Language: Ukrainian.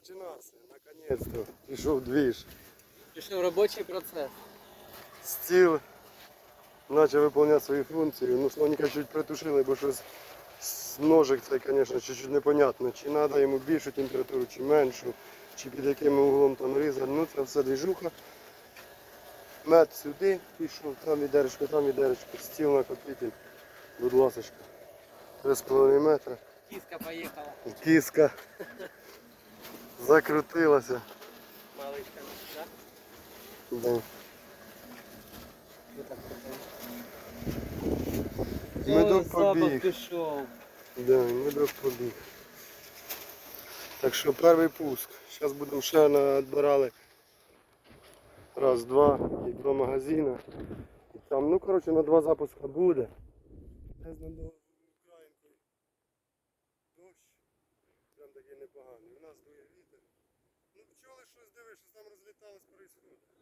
починався. Наконець-то пішов двіж. Пішов робочий процес. Стіл почав виконувати свої функції. Ну, слоніка чуть притушили, бо щось з ножик цей, звісно, чуть-чуть непонятно. Чи треба йому більшу температуру, чи меншу, чи під яким углом там різати. Ну це все двіжуха. Мед сюди пішов, там відеречко, там відеречко, стіл накопитель. Будь ласка. 3,5 метра. Кіска поїхала. Кіска закрутилася. Маличка, так? Да. Що так Медок побіг. пішов. Да, медок побіг. Так що перший пуск. Зараз будемо ще надбирали раз, два і два магазини. І там, ну коротше, на два запуска буде. Дощ. Прям такий непоганий. У нас дує пчоли щось диви, щось там розліталось, происходить.